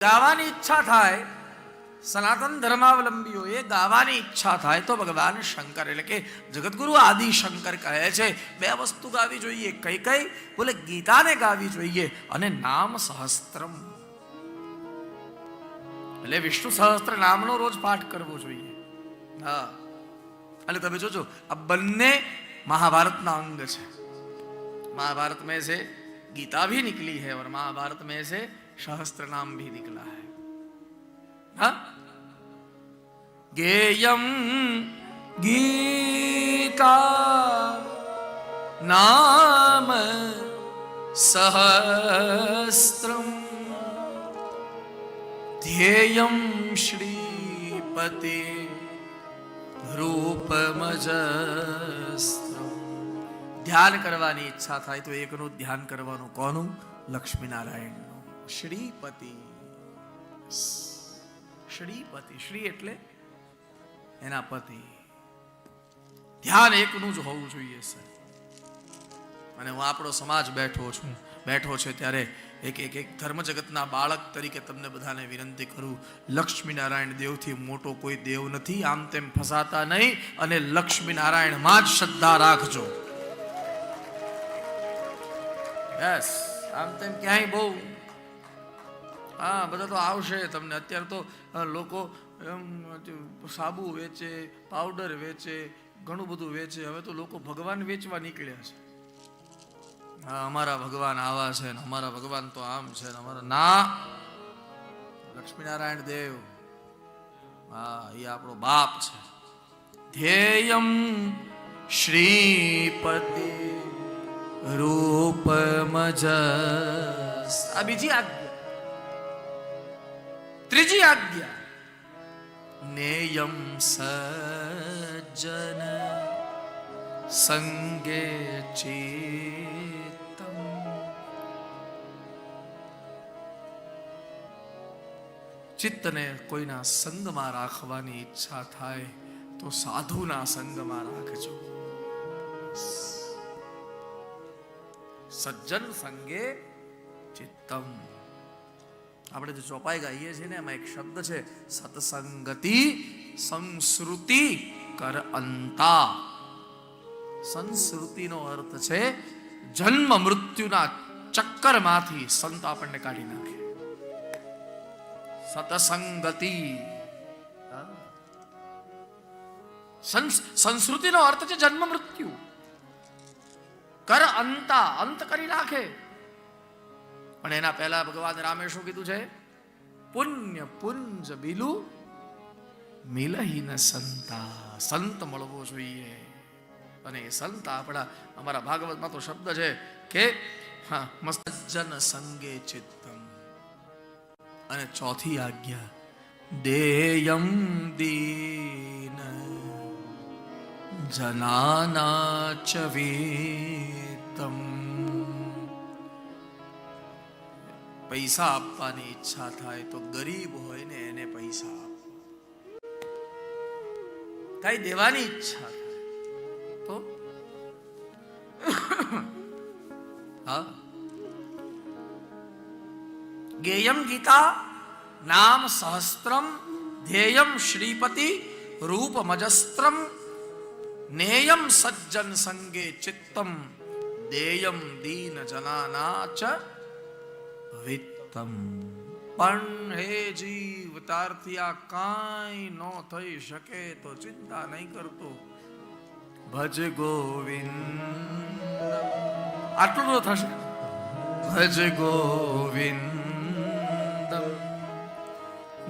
ગાવાની ઈચ્છા થાય, સનાતન ધર્માવલંબીઓએ ગાવાની ઈચ્છા થાય તો ભગવાન શંકર, એટલે કે જગતગુરુ આદિ શંકર કહે છે, બે વસ્તુ ગાવી જોઈએ કઈ કઈ, બોલે ગીતાને ગાવી જોઈએ અને નામ સહસ્ત્રમ. એટલે વિષ્ણુ સહસ્ત્ર નામનો રોજ પાઠ કરવો જોઈએ. હા. એટલે તમે જોજો, આ બંને મહાભારતના અંગ છે. મહાભારત મેં છે, ગીતા ભી નીકળી હૈ, ઓર મહાભારત મેં છે सहस्त्र नाम भी निकला है हाँ गेयम गीता नाम सहस्त्रम ध्येयम श्रीपति રૂપમજસ્ત્રમ ધ્યાન કરવાની ઈચ્છા થાય તો એકનું ધ્યાન કરવાનું કોનું લક્ષ્મીનારાયણનું શ્રીપતિ. શ્રીપતિ, શ્રી એટલે એના પતિ. ધ્યાન એકનું જ હોવું જોઈએ, સર. અને હું આપણો સમાજ બેઠો છું, બેઠો છે ત્યારે એક એક એક ધર્મ જગતના બાળક તરીકે તમને બધાને વિનંતી કરું, લક્ષ્મીનારાયણ દેવથી મોટો કોઈ દેવ નથી, આમ તેમ ફસાતા નહીં, અને લક્ષ્મીનારાયણમાં જ શ્રદ્ધા રાખજો. બસ, આમ તેમ ક્યાંય બહુ હા, બધા તો આવશે તમને. અત્યારે તો લોકો, એમ સાબુ વેચે પાવડર વેચે, ઘણું બધું વેચે. હવે તો લોકો ભગવાન વેચવા નીકળ્યા છે. હા, અમારા ભગવાન આવા છે ને, અમારા ભગવાન તો આમ છે ને, અમારા ના. લક્ષ્મીનારાયણ દેવ. હા એ આપણો બાપ છે. ધ્યેયમ શ્રીપતિ રૂપમજ આ બીજી આજ્ઞા ત્રીજી આજ્ઞા નેયમ સજ્જન સંગે ચેતમ ચિત્તને કોઈના સંગમાં રાખવાની ઈચ્છા થાય તો સાધુના સંગમાં રાખજો સજ્જન સંગે ચિત્તમ આપણે જે ચોપાઈ ગાઈએ છીએ ને, એમાં એક શબ્દ છે, સત્સંગતિ સંસ્કૃતિ કર અંતા. સંસ્કૃતિનો અર્થ છે, જન્મ મૃત્યુના ચક્કરમાંથી સંત આપણને કાઢી નાખે. સતસંગતિ. સંસ- સંસ્કૃતિનો અર્થ છે જન્મ મૃત્યુ. કર અંતા, અંત કરી નાખે. પણ એના પહેલા ભગવાન રામે શું કીધું છે? પુણ્ય પુંજ બિલુ મિલહીન સંતા. સંત મળવો જોઈએ. અને એ સંત આપણા, અમારા ભાગવતમાં તો શબ્દ છે કે, હા મસ્તજન સંગે ચિત્તમ. અને ચોથી આજ્ઞા, દેયમ દીન જનાના ચ પૈસા આપવાની ઈચ્છા થાય તો ગરીબ હોય ને એને પૈસા આપ કઈ દેવાની ઈચ્છા થાય? તો? હા? ગેયમ ગીતા નામ સહસ્ત્રમ, ધ્યેયમ શ્રીપતિ રૂપમજસ્ત્રમ નેયમ સજ્જન સંગે ચિત્તમ, દેયમ દીન જનાના ચ વિત્તમ. પણ હે જીવ, તારથી આ કાંઈ ન થઈ શકે તો ચિંતા નહીં કરતો. ભજ ગોવિંદ. આટલું થશે. ભજ ગોવિંદ.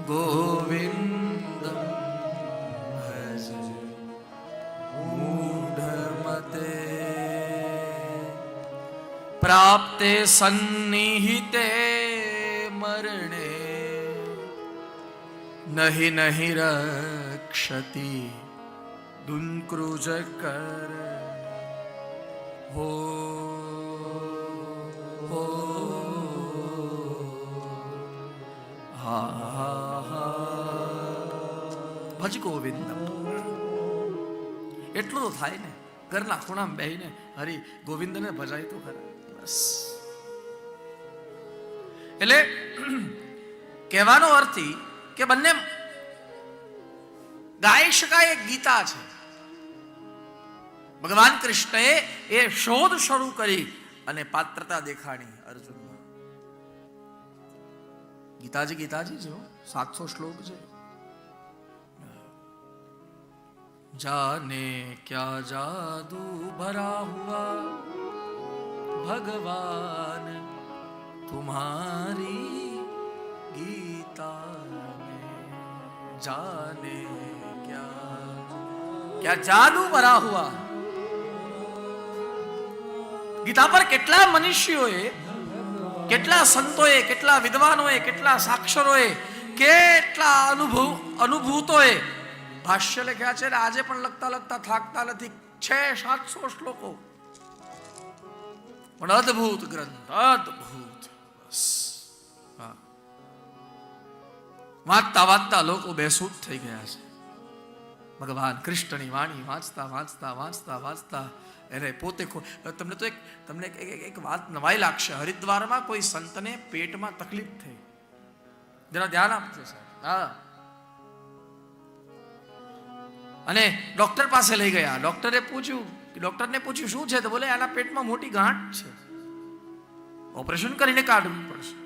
ગોવિંદ. પ્રાપ્તે સન્નિહિતે મરણે. નહીં નહીં રક્ષતિ દુંક્રુજ કર. હો. ભજ ગોવિંદ. એટલું તો થાય ને, ઘરના ખૂણામાં બેહીને હરી ગોવિંદને ભજાય તો ખરા. બસ એટલે કહેવાનો અર્થ કે બંને ગાઈ શકાય, એક ગીતા છે. ભગવાન કૃષ્ણએ એ શોધ શરૂ કરી અને પાત્રતા દેખાડી અર્જુનમાં. ગીતાજી ગીતાજી જો. સાતસો શ્લોક છે. જાને ક્યા જાદુ ભરા હુઆ? ભગવાન तुम्हारी गीता में जाने क्या क्या जादू भरा हुआ ગીતા પર કેટલા મનુષ્યોએ કેટલા સંતોએ કેટલા વિદ્વાનોએ કેટલા સાક્ષરોએ કેટલા અનુભવ અનુભૂતોએ ભાષ્ય લખ્યા છે અને આજે પણ લખતા લખતા થાકતા નથી છે સાતસો શ્લોકો પણ અદભુત ગ્રંથ અદભુત બસ. હા. વાંચતા વાંચતા લોકો બેસૂટ થઈ ગયા છે. ભગવાન કૃષ્ણની વાણી વાંચતા વાંચતા વાંચતા વાંચતા એને પોતે તમને તો એક, તમને એક વાત નવાઈ લાગશે. હરિદ્વારમાં કોઈ સંતને પેટમાં તકલીફ થઈ. જરા ધ્યાન આપજો સાહેબ. હા. અને ડોક્ટર પાસે લઈ ગયા. ડોક્ટરે પૂછ્યું ડોક્ટરને પૂછ્યું, શું છે? તો બોલે, આના પેટમાં મોટી ગાંઠ છે. ઓપરેશન કરીને કાઢવું પડશે.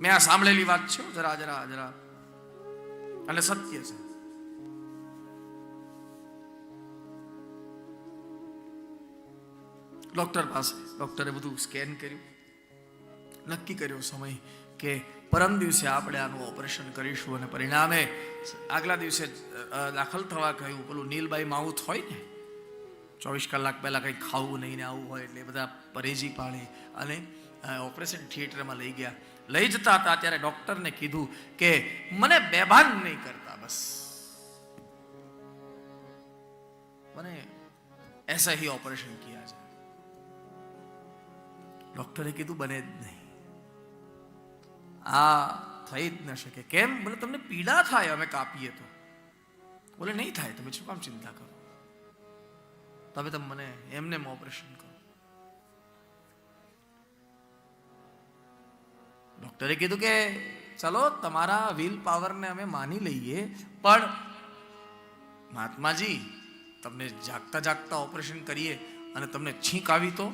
મેં આ સાંભળેલી વાત છે જરા જરા જરા. અને સત્ય છે. ડોક્ટર પાસે, ડોક્ટરે બધું સ્કેન કર્યું. નક્કી કર્યો સમય કે પરમ દિવસે આપણે આનું ઓપરેશન કરીશું અને પરિણામે આગલા દિવસે દાખલ થવા કહ્યું. પેલું નીલબાઈ માઉથ હોય ને चौबीस कलाक पहला कहीं खाव नहीं हो बता परेजी पाड़ी अने ऑपरेशन थिएटर में लई गया। लई जता था तरह डॉक्टर ने कीधु के मैंने बेभान नहीं करता, बस। मैंने ऐसा ही ऑपरेशन किया जाए। डॉक्टर कीधु बने नहीं। आ थी न सके के तुमने पीड़ा थाय अमे कापीए तो? बोले, नहीं थाय तुम्हें तो शुभ चिंता करो। તમે તમે મને એમને ઓપરેશન કરો. ડોક્ટરે કીધું કે, ચલો, તમારા વિલ પાવરને અમે માની લઈએ, પણ મહાત્માજી, તમને જાગતા જાગતા ઓપરેશન કરીએ અને તમને છીંક આવી તો?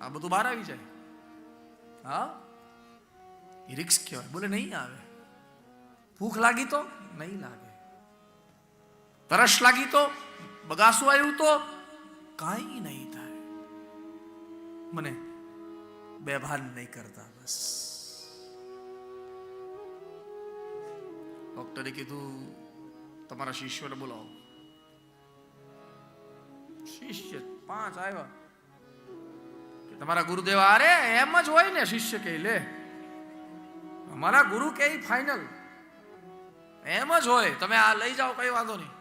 આ બધું બહાર આવી જાય. હા? એ રિક્સ કહેવાય. બોલે, નહીં આવે. ભૂખ લાગી તો? નહીં લાગે. તરસ લાગી તો? બગાસું આવ્યું તો કાંઈ નહીં થાય. મને બેભાન નહીં કરતા બસ. ડોક્ટરે કીધું, તમારા શિષ્યોને બોલાવો. શિષ્ય પાંચ આવ્યા. તમારા ગુરુદેવ અરે એમ જ હોય ને શિષ્ય કે લે. અમારા ગુરુ કે ફાઇનલ એમ જ હોય. તમે આ લઈ જાઓ, કઈ વાંધો નહીં.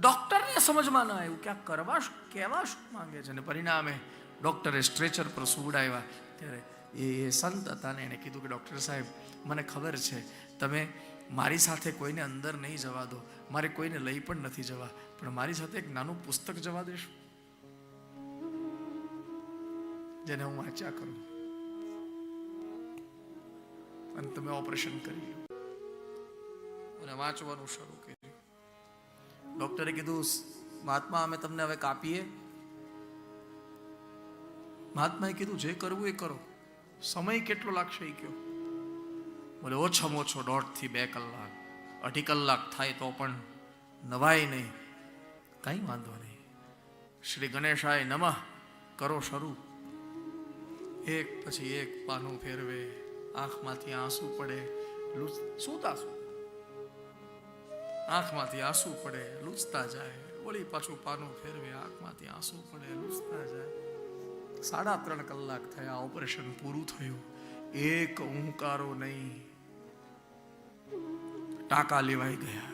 ડોક્ટરને સમજમાં ન આવ્યું કે આ કરવા કહેવા શું માંગે છે. ને પરિણામે ડૉક્ટરે સ્ટ્રેચર પર સુવડાવ્યા. ત્યારે એ સંત હતા ને એણે કીધું કે, ડૉક્ટર સાહેબ, મને ખબર છે, તમે મારી સાથે કોઈને અંદર નહીં જવા દો. મારે કોઈને લઈ પણ નથી જવા. પણ મારી સાથે એક નાનું પુસ્તક જવા દેશો. જેને હું વાંચ્યા કરું. અને તમે ઓપરેશન કરી લો. અને વાંચવાનું શરૂ ડોક્ટરે કીધું મહાત્મા, અમે તમને હવે કાપીએ. મહાત્માએ કીધું, જે કરવું એ કરો. સમય કેટલો લાગશે એ કયો બોલે, ઓછામાં ઓછો દોઢથી બે કલાક. અઢી કલાક થાય તો પણ નવાય નહીં. કાંઈ વાંધો નહીં. શ્રી ગણેશાય નમઃ. કરો શરૂ. એક પછી એક પાનું ફેરવે. આંખમાંથી આંસુ પડે. સૂતા શું? આંખમાંથી આંસુ પડે લૂંચતા જાય વળી પાછું પાનું ફેરવે આંખમાંથી આંસુ પડે લૂંચતા જાય સાડા ત્રણ કલાક થયા ઓપરેશન પૂરું થયું એક ઊંકારો નહીં ટાંકા લેવાઈ ગયા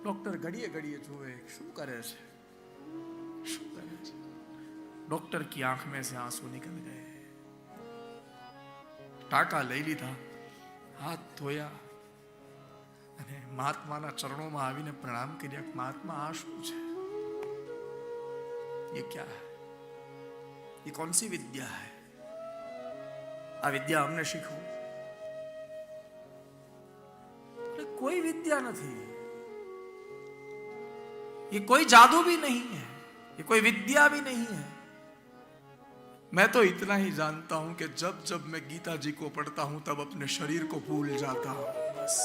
ડોક્ટર ઘડીએ ઘડીએ જોવે શું કરે છે શું કરે છે ડોક્ટર કી આંખ મેં સે આંસુ નીકળ ગયે ટાંકા લઈ લીધા હાથ ધોયા અને મહાત્માના ચરણોમાં આવીને પ્રણામ કર્યા કે મહાત્મા આ શું છે ये क्या है ये कौन सी विद्या है આ વિદ્યા અમને શીખવું એટલે કોઈ વિદ્યા નથી ये कोई जादू भी नहीं है ये कोई विद्या भी नहीं है मैं तो इतना ही जानता हूं कि जब जब मैं गीता जी को पढ़ता हूं तब अपने शरीर को भूल जाता हूं बस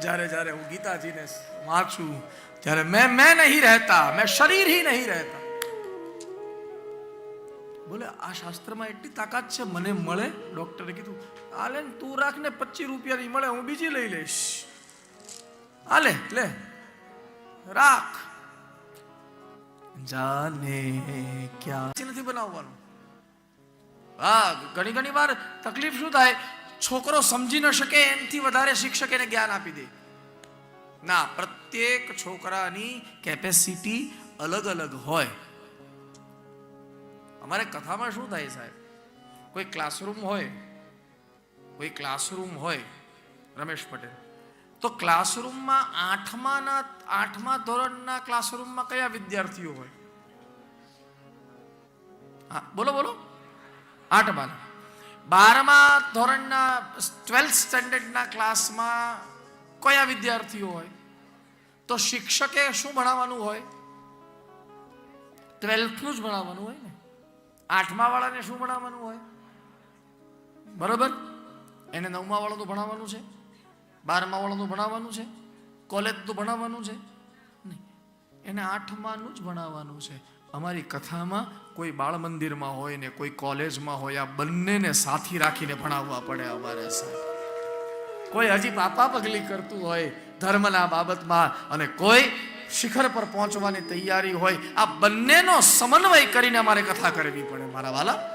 જ્યારે જ્યારે હું ગીતાજીને વાંચું ત્યારે મેં મેં નહીં રહેતા, મેં શરીર ही નહીં રહેતા. બોલે, આ શાસ્ત્રમાં એટલી તાકાત છે, મને મળે? ડોક્ટરે કીધું, આલે તું રાખ ને પચીસ રૂપિયાની મળે, હું બીજી લઈ લઈશ. આલે, લે, રાખ. જાને ક્યાં? નથી બનાવવાનું. હા ઘણી ઘણી વાર તકલીફ શું થાય? છોકરો સમજી ન શકે એનાથી વધારે શિક્ષક એને જ્ઞાન આપી દે. ના, પ્રત્યેક છોકરાની કેપેસિટી અલગ અલગ હોય. અમારે કથામાં શું થાય સાહેબ? કોઈ ક્લાસરૂમ હોય, કોઈ ક્લાસરૂમ હોય, રમેશ પટેલ, તો ક્લાસરૂમમાં આઠમાના, આઠમા ધોરણના ક્લાસરૂમમાં કયા વિદ્યાર્થીઓ હોય? હા, બોલો બોલો. આઠમાના. બારમા ધોરણના ટ્વેલ્થ સ્ટેન્ડર્ડના ક્લાસમાં કયા વિદ્યાર્થીઓ હોય? તો શિક્ષકે શું ભણાવવાનું હોય? ટ્વેલ્થનું જ ભણાવવાનું હોય ને? આઠમા વાળાને શું ભણાવવાનું હોય? બરોબર? એને નવમા વાળાનું ભણાવવાનું છે? બારમા વાળાનું ભણાવવાનું છે? કોલેજનું ભણાવવાનું છે? નહીં. એને આઠમાનું જ ભણાવવાનું છે. અમારી કથામાં કોઈ બાળ મંદિરમાં હોય ને કોઈ કોલેજમાં હોય, આ બંનેને સાથી રાખીને ભણાવવા પડે અમારે સાહેબ. કોઈ હજી પાપા પગલી કરતું હોય ધર્મના બાબતમાં અને કોઈ શિખર પર પહોંચવાની તૈયારી હોય, આ બંનેનો સમન્વય કરીને અમારે કથા કરવી પડે, મારા વાલા.